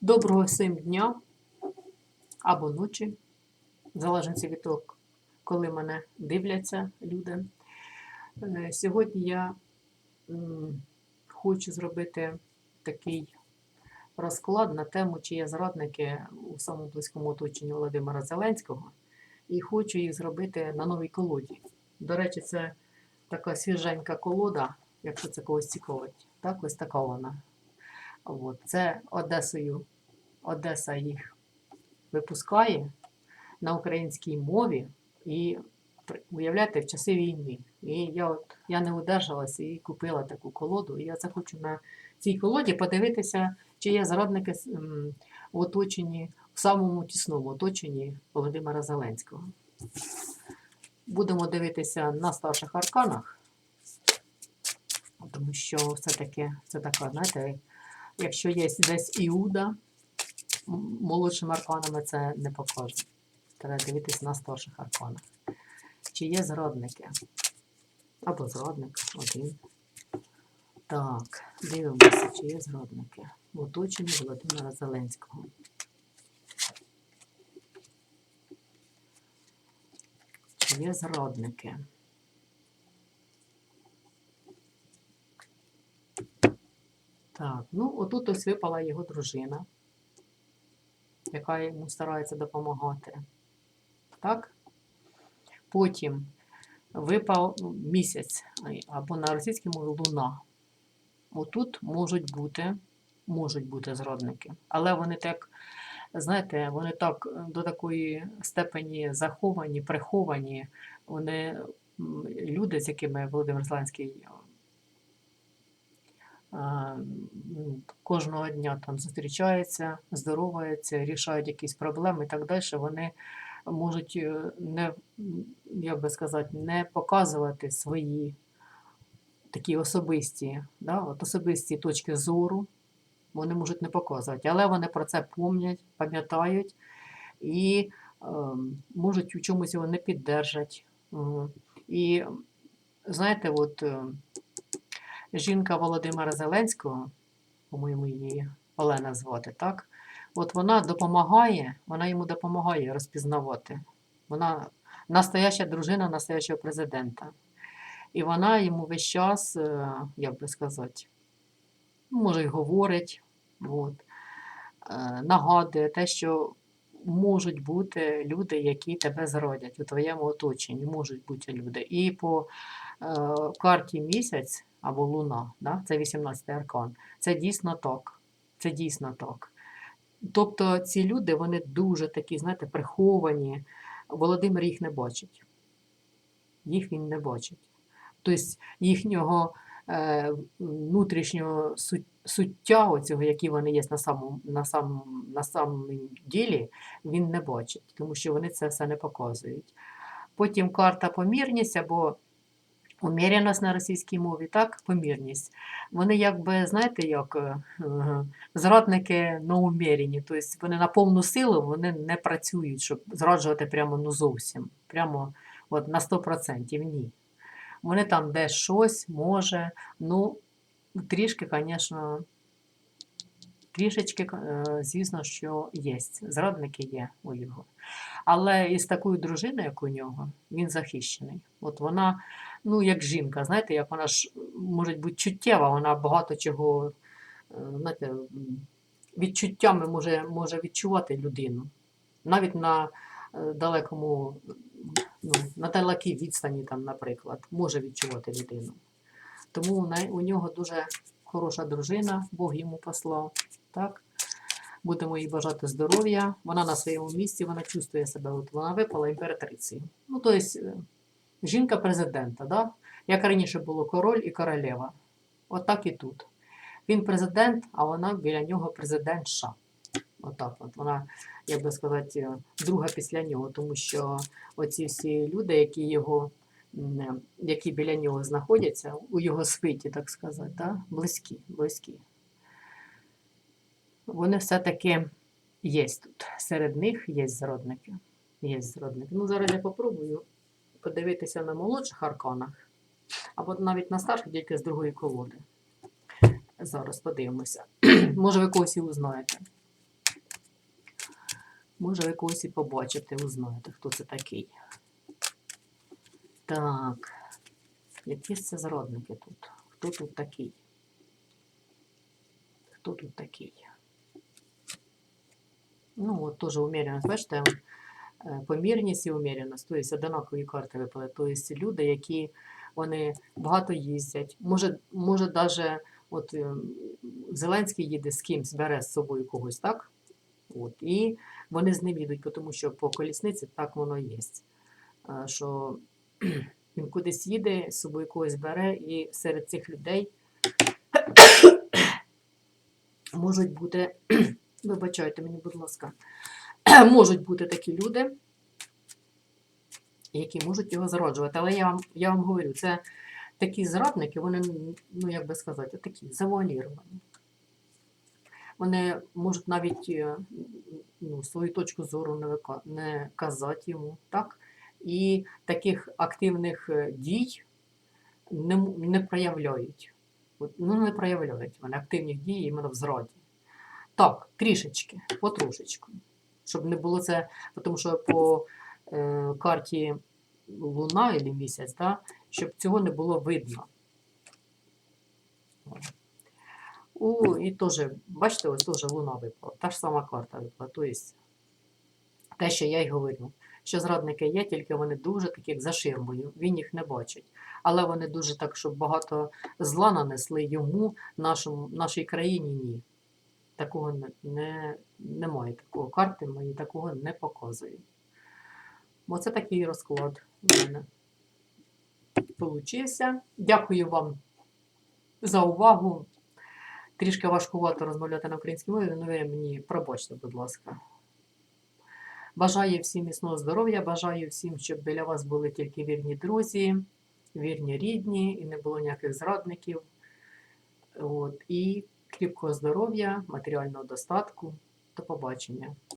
Доброго всім дня або ночі, в залежності від того, коли мене дивляться люди. Е, Сьогодні я хочу зробити такий розклад на тему, чи є зрадники у самому близькому оточенні Володимира Зеленського, і хочу їх зробити на новій колоді. До речі, це така свіженька колода, якщо це когось цікавить. Так, ось така вона. От. Це Одесою. Одеса їх випускає на українській мові і уявляєте, в часи війни. І я от я не удержалася і купила таку колоду. І я захочу на цій колоді подивитися, чи є зрадники в оточенні, в самому тісному оточенні Володимира Зеленського. Будемо дивитися на старших арканах, тому що все-таки це така, знаєте, якщо є десь Іуда, молодшими арканами це не покаже. Треба дивитися на старших арканах. Чи є зрадники? Або зрадник один. Так, дивимося, чи є зрадники. В оточенні Володимира Зеленського. Чи є зрадники? Так, ну отут ось випала його дружина, яка йому старається допомагати. Так? Потім випав ну, місяць, або на російській мові луна. Отут можуть бути, можуть бути зрадники, але вони так, знаєте, вони так е, до такої степені заховані, приховані. Вони люди, з якими Володимир Зеленський кожного дня там зустрічаються, здороваються, рішають якісь проблеми і так далі, вони можуть е, не, як би сказати, не показувати свої такі особисті, да, от особисті точки зору, вони можуть не показувати, але вони про це пам'ятають, пам'ятають і ем, можуть у чомусь його не піддержать. І знаєте, от е, жінка Володимира Зеленського, по-моєму, її Олена звати, так? От вона допомагає, вона йому допомагає розпізнавати. Вона настояща дружина настоящого президента. І вона йому весь час, е, як би сказати, може, й говорить, от, е, нагадує те, що можуть бути люди, які тебе зрадять у твоєму оточенні. Можуть бути люди. І по е, карті місяць або луна, да? це 18 аркан, це дійсно так. Це дійсно так. Тобто ці люди, вони дуже такі, знаєте, приховані. Володимир їх не бачить. Їх він не бачить. Тобто їхнього е, внутрішнього суть, суття, оцього, які вони є на самому, на самому, на самому ділі, він не бачить, тому що вони це все не показують. Потім карта помірність або уміряність на російській мові, так, помірність. Вони якби, знаєте, як е, е, зрадники на умірені, тобто вони на повну силу вони не працюють, щоб зраджувати прямо ну зовсім, прямо от, на 100% ні. Вони там де щось може, ну, трішки, звісно, трішечки, е, звісно, що є. Зрадники є у його. Але із такою дружиною, як у нього, він захищений. От вона, ну, як жінка, знаєте, як вона ж може бути чуттєва, вона багато чого, е, знаєте, відчуттями може, може відчувати людину. Навіть на е, далекому, ну, на далекій відстані, там, наприклад, може відчувати людину. Тому у нього дуже хороша дружина, Бог йому послав. Так? Будемо їй бажати здоров'я. Вона на своєму місці, вона чувствує себе. От вона випала імператрицею. Ну, тобто, жінка президента, да? як раніше було король і королева. От і тут. Він президент, а вона біля нього президентша. Отак от. Вона, як би сказати, е, друга після нього, тому що оці всі люди, які його, е, які біля нього знаходяться, у його свиті, так сказати, да? близькі, близькі. Вони все-таки є тут. Серед них є зродники. Є зродники. Ну, зараз я попробую подивитися на молодших арканах, або навіть на старших, тільки з другої колоди. Зараз подивимося. Може, ви когось і узнаєте. Може, ви когось і побачите, узнаєте, хто це такий. Так. Які це зрадники тут? Хто тут такий? Хто тут такий? Ну, от теж уміряність, бачите, е, помірність і уміряність, тобто однакові карти випали. Тобто люди, які вони багато їздять. Може, може даже от е, Зеленський їде з кимсь, бере з собою когось, так? От, і вони з ним їдуть, тому що по колісниці так воно є. Е, Що він кудись їде, з собою когось бере, і серед цих людей можуть бути, вибачайте мені, будь ласка, можуть бути такі люди, які можуть його зраджувати. Але я вам, я вам говорю, це такі зрадники, вони, ну як би сказати, такі завуаліровані. Вони можуть навіть е, ну, свою точку зору не, вика- не казати йому, так? І таких активних е, дій не, не проявляють. Ну, не проявляють вони активних дій іменно в зраді. Так, трішечки, потрошечку. Щоб не було це, тому що по е, карті Луна і місяць, да, щоб цього не було видно. У, і теж, бачите, ось теж Луна випала, та ж сама карта випала. Тобто, те, що я й говорю, що зрадники є, тільки вони дуже такі як за ширмою, він їх не бачить. Але вони дуже так, щоб багато зла нанесли йому, нашому, нашій країні ні. Такого не, не, немає такого. Карти мої такого не показують. Бо це такий розклад у мене получився. Дякую вам за увагу. Трішки важкувато розмовляти на українській мові, але ви мені пробачте, будь ласка. Бажаю всім міцного здоров'я, бажаю всім, щоб біля вас були тільки вірні друзі, вірні рідні і не було ніяких зрадників. От, і кріпкого здоров'я, матеріального достатку. До побачення.